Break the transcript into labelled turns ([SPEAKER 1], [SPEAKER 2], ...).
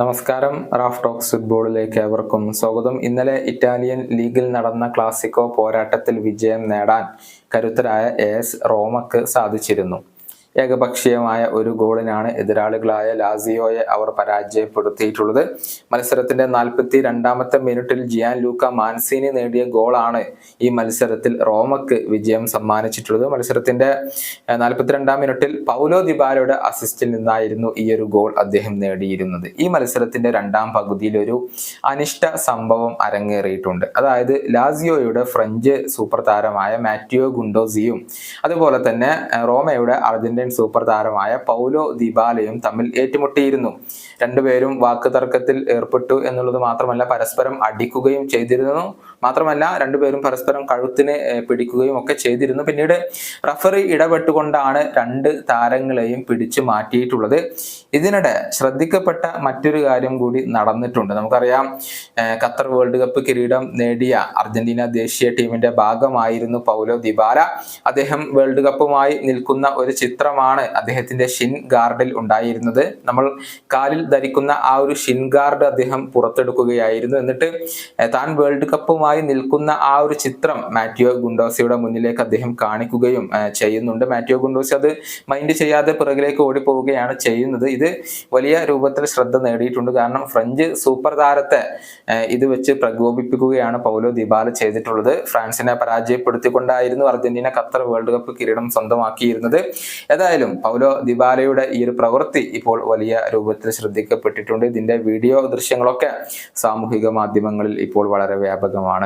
[SPEAKER 1] നമസ്കാരം. Raf talks ഫുട്ബോളിലേക്ക് ഏവർക്കും സ്വാഗതം. ഇന്നലെ ഇറ്റാലിയൻ ലീഗിൽ നടന്ന ക്ലാസിക്കോ പോരാട്ടത്തിൽ വിജയം നേടാൻ കരുത്തരായ എസ് റോമക്ക് സാധിച്ചിരുന്നു. ഏകപക്ഷീയമായ ഒരു ഗോളിനാണ് എതിരാളികളായ ലാസിയോയെ അവർ പരാജയപ്പെടുത്തിയിട്ടുള്ളത്. മത്സരത്തിന്റെ നാൽപ്പത്തി രണ്ടാമത്തെ മിനിറ്റിൽ ജിയാൻ ലൂക്ക മാൻസിനി നേടിയ ഗോളാണ് ഈ മത്സരത്തിൽ റോമക്ക് വിജയം സമ്മാനിച്ചിട്ടുള്ളത്. മത്സരത്തിന്റെ നാൽപ്പത്തിരണ്ടാം മിനിറ്റിൽ പൗലോ ദിബാലയുടെ അസിസ്റ്റിൽ നിന്നായിരുന്നു ഈ ഒരു ഗോൾ അദ്ദേഹം നേടിയിരുന്നത്. ഈ മത്സരത്തിന്റെ രണ്ടാം പകുതിയിൽ ഒരു അനിഷ്ട സംഭവം അരങ്ങേറിയിട്ടുണ്ട്. അതായത് ലാസിയോയുടെ ഫ്രഞ്ച് സൂപ്പർ താരമായ മാറ്റിയോ ഗുണ്ടോസിയും അതുപോലെ തന്നെ റോമയുടെ റോമയുടെ സൂപ്പർ താരമായ പൗലോ ദിബാലയും തമ്മിൽ ഏറ്റുമുട്ടിയിരുന്നു. രണ്ടുപേരും വാക്കുതർക്കത്തിൽ ഏർപ്പെട്ടു എന്നുള്ളത് മാത്രമല്ല പരസ്പരം അടിക്കുകയും ചെയ്തിരുന്നു. മാത്രമല്ല രണ്ടുപേരും പരസ്പരം കഴുത്തിന് പിടിക്കുകയും ഒക്കെ ചെയ്തിരുന്നു. പിന്നീട് റഫറി ഇടപെട്ടുകൊണ്ടാണ് രണ്ട് താരങ്ങളെയും പിടിച്ചു മാറ്റിയിട്ടുള്ളത്. ഇതിനിടെ ശ്രദ്ധിക്കപ്പെട്ട മറ്റൊരു കാര്യം കൂടി നടന്നിട്ടുണ്ട്. നമുക്കറിയാം ഖത്തർ വേൾഡ് കപ്പ് കിരീടം നേടിയ അർജന്റീന ദേശീയ ടീമിന്റെ ഭാഗമായിരുന്നു പൗലോ ദിബാല. അദ്ദേഹം വേൾഡ് കപ്പുമായി നിൽക്കുന്ന ഒരു ചിത്രമാണ് അദ്ദേഹത്തിന്റെ ഷിൻ ഗാർഡിൽ ഉണ്ടായിരുന്നത്. നമ്മൾ കാലിൽ ധരിക്കുന്ന ആ ഒരു ഷിൻ ഗാർഡ് അദ്ദേഹം പുറത്തെടുക്കുകയായിരുന്നു. എന്നിട്ട് താൻ വേൾഡ് കപ്പുമായി നിൽക്കുന്ന ആ ഒരു ചിത്രം മാറ്റിയോ ഗുണ്ടോസിയുടെ മുന്നിലേക്ക് അദ്ദേഹം കാണിക്കുകയും ചെയ്യുന്നുണ്ട്. മാറ്റിയോ ഗുണ്ടോസി അത് മൈൻഡ് ചെയ്യാതെ പിറകിലേക്ക് ഓടിപ്പോവുകയാണ് ചെയ്യുന്നത്. ഇത് വലിയ രൂപത്തിൽ ശ്രദ്ധ നേടിയിട്ടുണ്ട്. കാരണം ഫ്രഞ്ച് സൂപ്പർ താരത്തെ ഇത് വെച്ച് പ്രകോപിപ്പിക്കുകയാണ് പൗലോ ദിബാല ചെയ്തിട്ടുള്ളത്. ഫ്രാൻസിനെ പരാജയപ്പെടുത്തിക്കൊണ്ടായിരുന്നു അർജന്റീന ഖത്തർ വേൾഡ് കപ്പ് കിരീടം സ്വന്തമാക്കിയിരുന്നത്. ഏതായാലും പൗലോ ദിബാലയുടെ ഈ ഒരു പ്രവൃത്തി ഇപ്പോൾ വലിയ രൂപത്തിൽ ശ്രദ്ധിക്കപ്പെട്ടിട്ടുണ്ട്. ഇതിന്റെ വീഡിയോ ദൃശ്യങ്ങളൊക്കെ സാമൂഹിക മാധ്യമങ്ങളിൽ ഇപ്പോൾ വളരെ വ്യാപകമാണ്.